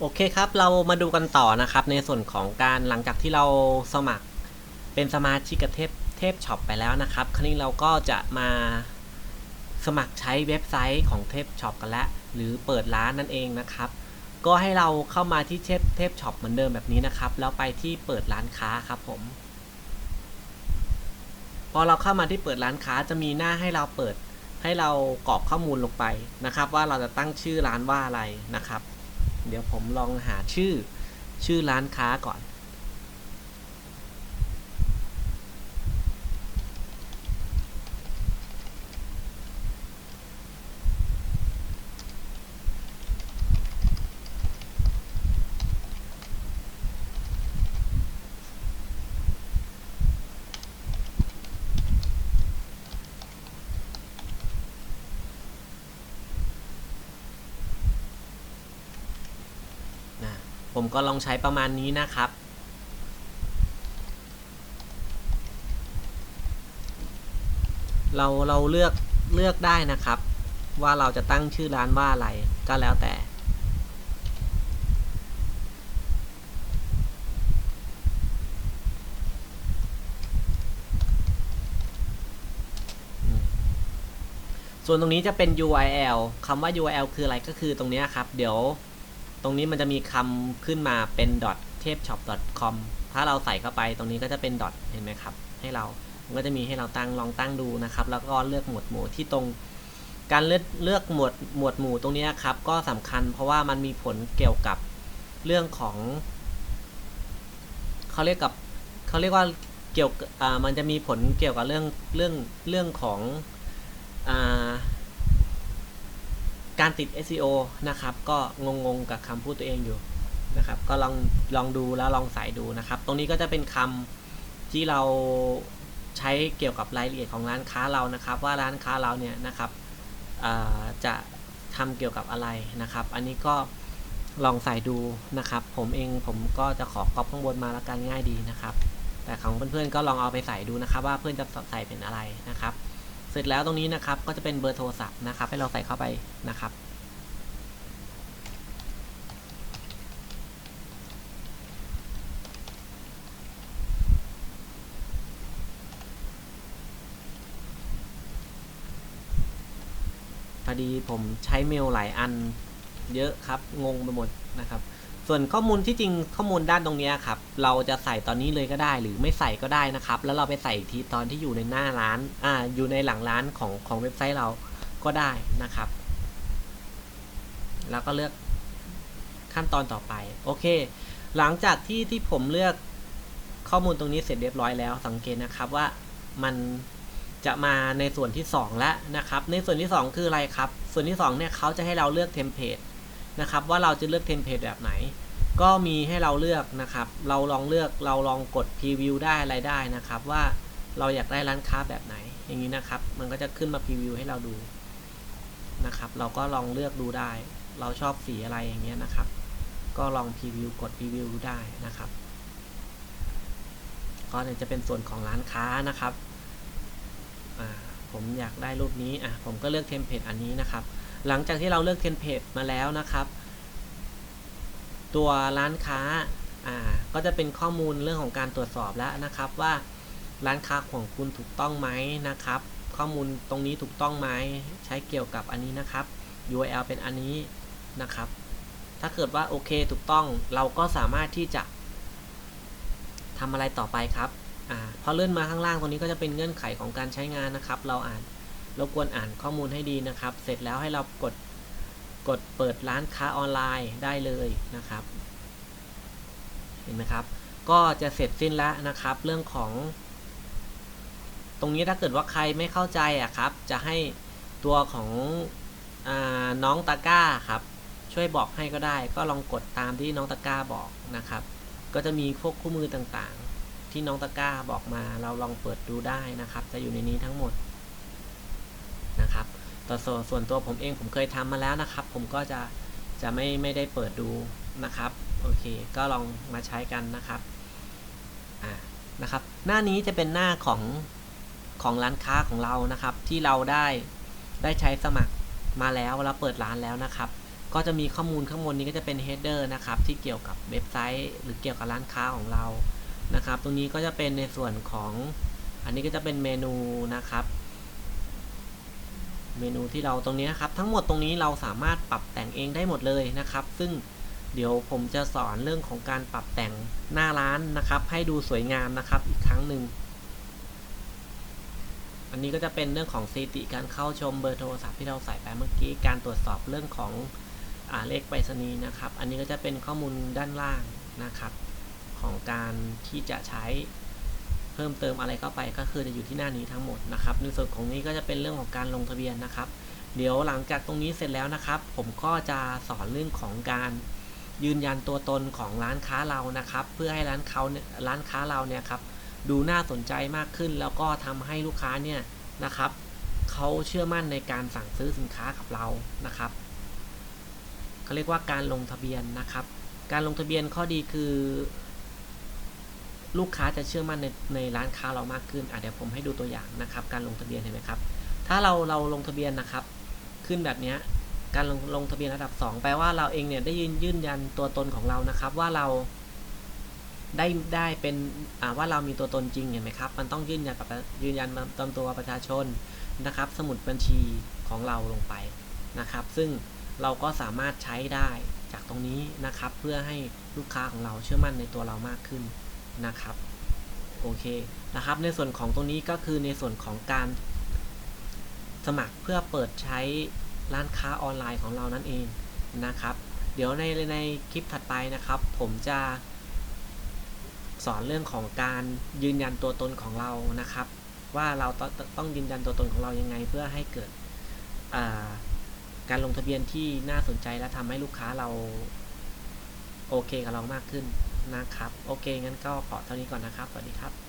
โอเคครับเรามาดูกันต่อนะครับ ในส่วนของการหลังจากที่เราสมัครเป็นสมาชิกเทพเทพช็อปไปแล้วนะครับ คราวนี้เราก็จะมาสมัครใช้เว็บไซต์ของเทพช็อปกันล้วหรือเปิดร้านนั่นเองนะครับ ก็ให้เราเข้ามาที่เทพเทพช็อปเหมือนเดิมแบบนี้นะครับ แล้วไปที่เปิดร้านค้าครับผม พอเราเข้ามาที่เปิดร้านค้าจะมีหน้าให้เราเปิดให้เรากรอกข้อมูลลงไปนะครับ ว่าเราจะตั้งชื่อร้านว่าอะไรนะครับ เดี๋ยวผมลองหาชื่อชื่อร้านค้าก่อน นะ ผมก็ลองใช้ประมาณนี้นะครับ เราเราเลือกเลือกได้นะครับ ว่าเราจะตั้งชื่อร้านว่าอะไรก็แล้วแต่ส่วนตรงนี้จะเป็น URL คำว่า URL คืออะไรก็คือตรงนี้ครับ เดี๋ยว ตรงนี้มันจะมีคำขึ้นมาเป็น t a p e s h o p com ถ้าเราใส่เข้าไปตรงนี้ก็จะเป็น dot เห็นไหมครับ ให้เรา มันก็จะมีให้เราตั้งลองตั้งดูนะครับ แล้วก็เลือกหมวดหมู่ที่ตรง การเลือกเลือกหมวดหมวดหมู่ตรงนี้ครับ ก็สำคัญเพราะว่ามันมีผลเกี่ยวกับเรื่องของเขาเรียกกับเขาเรียกว่าเกี่ยวกับอ่ามันจะมีผลเกี่ยวกับเรื่องเรื่องเรื่องของอ่า การติด SEO นะครับ ก็งงๆกับคำพูดตัวเองอยู่นะครับ ก็ลองลองดูแล้วลองใส่ดูนะครับ ตรงนี้ก็จะเป็นคำที่เราใช้เกี่ยวกับรายละเอียดของร้านค้าเรานะครับ ว่าร้านค้าเราเนี่ยนะครับจะทำเกี่ยวกับอะไรนะครับ อันนี้ก็ลองใส่ดูนะครับ ผมเองผมก็จะขอกรอบข้างบนมาแล้วกันง่ายดีนะครับ แต่ของเพื่อนๆก็ลองเอาไปใส่ดูนะครับ ว่าเพื่อนจะใส่เป็นอะไรนะครับ สร็จแล้วตรงนี้นะครับก็จะเป็นเบอร์โทรศัพท์นะครับ ให้เราใส่เข้าไปนะครับ พอดีผมใช้เมลหลายอันเยอะครับ งงไปหมดนะครับ ส่วนข้อมูลที่จริงข้อมูลด้านตรงนี้ครับ เราจะใส่ตอนนี้เลยก็ได้ หรือไม่ใส่ก็ได้นะครับ แล้วเราไปใส่อีกทีตอนที่อยู่ในหน้าร้านอ่าอยู่ในหลังร้านของของเว็บไซต์เราก็ได้นะครับ แล้วก็เลือกขั้นตอนต่อไป โอเค หลังจากที่ที่ผมเลือกข้อมูลตรงนี้เสร็จเรียบร้อยแล้ว สังเกตนะครับว่ามันจะมาในส่วนที่ 2 แล้วนะครับ ในส่วนที่ 2 คืออะไรครับ ส่วนที่2เนี่ยเขาจะให้เราเลือกเทมเพลต นะครับว่าเราจะเลือกเทมเพลตแบบไหน ก็มีให้เราเลือกนะครับ เราลองเลือกเราลองกดพรีวิวได้อะไรได้นะครับ ว่าเราอยากได้ร้านค้าแบบไหน อย่างนี้นะครับ มันก็จะขึ้นมาพรีวิวให้เราดูนะครับ เราก็ลองเลือกดูได้ เราชอบสีอะไรอย่างเงี้ยนะครับ ก็ลองพรีวิวกดพรีวิวดูได้นะครับก็เนี่ยจะเป็นส่วนของร้านค้านะครับผมอยากได้รูปนี้อะผมก็เลือกเทมเพลตอันนี้นะครับ หลังจากที่เราเลือกเทมเพลตมาแล้วนะครับ ตัวร้านค้าอ่าก็จะเป็นข้อมูลเรื่องของการตรวจสอบแล้วนะครับว่าร้านค้าของคุณถูกต้องไหมนะครับ ข้อมูลตรงนี้ถูกต้องไหมใช้เกี่ยวกับอันนี้นะครับ URL เป็นอันนี้นะครับ ถ้าเกิดว่าโอเคถูกต้องเราก็สามารถที่จะทำอะไรต่อไปครับอพอเลื่อนมาข้างล่างตรงนี้ก็จะเป็นเงื่อนไขของการใช้งานนะครับ เราอ่าน รบกวนอ่านข้อมูลให้ดีนะครับ เสร็จแล้วให้เรากดกดเปิดร้านค้าออนไลน์ได้เลยนะครับ เห็นไหมครับ ก็จะเสร็จสิ้นแล้วนะครับ เรื่องของ ตรงนี้ถ้าเกิดว่าใครไม่เข้าใจอะครับ จะให้ตัวของอน้องตะก้าครับ ช่วยบอกให้ก็ได้ ก็ลองกดตามที่น้องตะก้าบอกนะครับ ก็จะมีพวกคู่มือต่างๆ ที่น้องตะก้าบอกมา เราลองเปิดดูได้นะครับ จะอยู่ในนี้ทั้งหมด นะครับแต่ส่วนส่วนตัวผมเองผมเคยทำมาแล้วนะครับ ผมก็จะจะไม่ไม่ได้เปิดดูนะครับโอเคก็ลองมาใช้กันนะครับอ่านะครับ หน้านี้จะเป็นหน้าของของร้านค้าของเรานะครับ ที่เราได้ได้ใช้สมัครมาแล้วเราเปิดร้านแล้วนะครับ ก็จะมีข้อมูลข้างบนนี้ก็จะเป็น header นะครับ ที่เกี่ยวกับเว็บไซต์ หรือเกี่ยวกับร้านค้าของเรานะครับ ตรงนี้ก็จะเป็นในส่วนของอันนี้ก็จะเป็นเมนูนะครับ เมนูที่เราตรงนี้นะครับ ทั้งหมดตรงนี้เราสามารถปรับแต่งเองได้หมดเลยนะครับ ซึ่งเดี๋ยวผมจะสอนเรื่องของการปรับแต่งหน้าร้านนะครับ ให้ดูสวยงามนะครับอีกครั้งหนึ่ง อันนี้ก็จะเป็นเรื่องของสถิติการเข้าชมเบอร์โทรศัพท์ที่เราใส่ไปเมื่อกี้ การตรวจสอบเรื่องของอเลขไปรษณีย์นะครับ อันนี้ก็จะเป็นข้อมูลด้านล่างนะครับ ของการที่จะใช้ เพิ่มเติมอะไรเข้าไปก็คือจะอยู่ที่หน้านี้ทั้งหมดนะครับในส่วนของนี้ก็จะเป็นเรื่องของการลงทะเบียนนะครับ เดี๋ยวหลังจากตรงนี้เสร็จแล้วนะครับ ผมก็จะสอนเรื่องของการยืนยันตัวตนของร้านค้าเรานะครับ เพื่อให้ร้านเขาร้านค้าเราเนี่ยครับดูน่าสนใจมากขึ้น แล้วก็ทำให้ลูกค้าเนี่ยนะครับเขาเชื่อมั่นในการสั่งซื้อสินค้ากับเรานะครับเขาเรียกว่าการลงทะเบียนนะครับ การลงทะเบียนข้อดีคือ ลูกค้าจะเชื่อมั่นในในร้านค้าเรามากขึ้นอะเดี๋ยวผมให้ดูตัวอย่างนะครับ การลงทะเบียนเห็นไหมครับ ถ้าเราเราลงทะเบียนนะครับ ขึ้นแบบนี้การลงลงทะเบียนระดับ 2 แปลว่าเราเองเนี่ยได้ยืนยืนยันตัวตนของเรานะครับ ว่าเราได้ได้เป็นอ่าว่าเรามีตัวตนจริงเห็นไหมครับ มันต้องยืนยันยืนยันตามตัวประชาชนนะครับ สมุดบัญชีของเราลงไปนะครับ ซึ่งเราก็สามารถใช้ได้จากตรงนี้นะครับ เพื่อให้ลูกค้าของเราเชื่อมั่นในตัวเรามากขึ้น นะครับโอเคนะครับในส่วนของตรงนี้ก็คือในส่วนของการสมัครเพื่อเปิดใช้ร้านค้าออนไลน์ของเรานั่นเองนะครับ เดี๋ยวในในคลิปถัดไปนะครับ ผมจะสอนเรื่องของการยืนยันตัวตนของเรานะครับ ว่าเราต้องต้องยืนยันตัวตนของเรายังไง เพื่อให้เกิดการลงทะเบียนที่น่าสนใจและทำให้ลูกค้าเราโอเคกับเรามากขึ้น นะครับ โอเคงั้นก็ขอเท่านี้ก่อนนะครับ สวัสดีครับ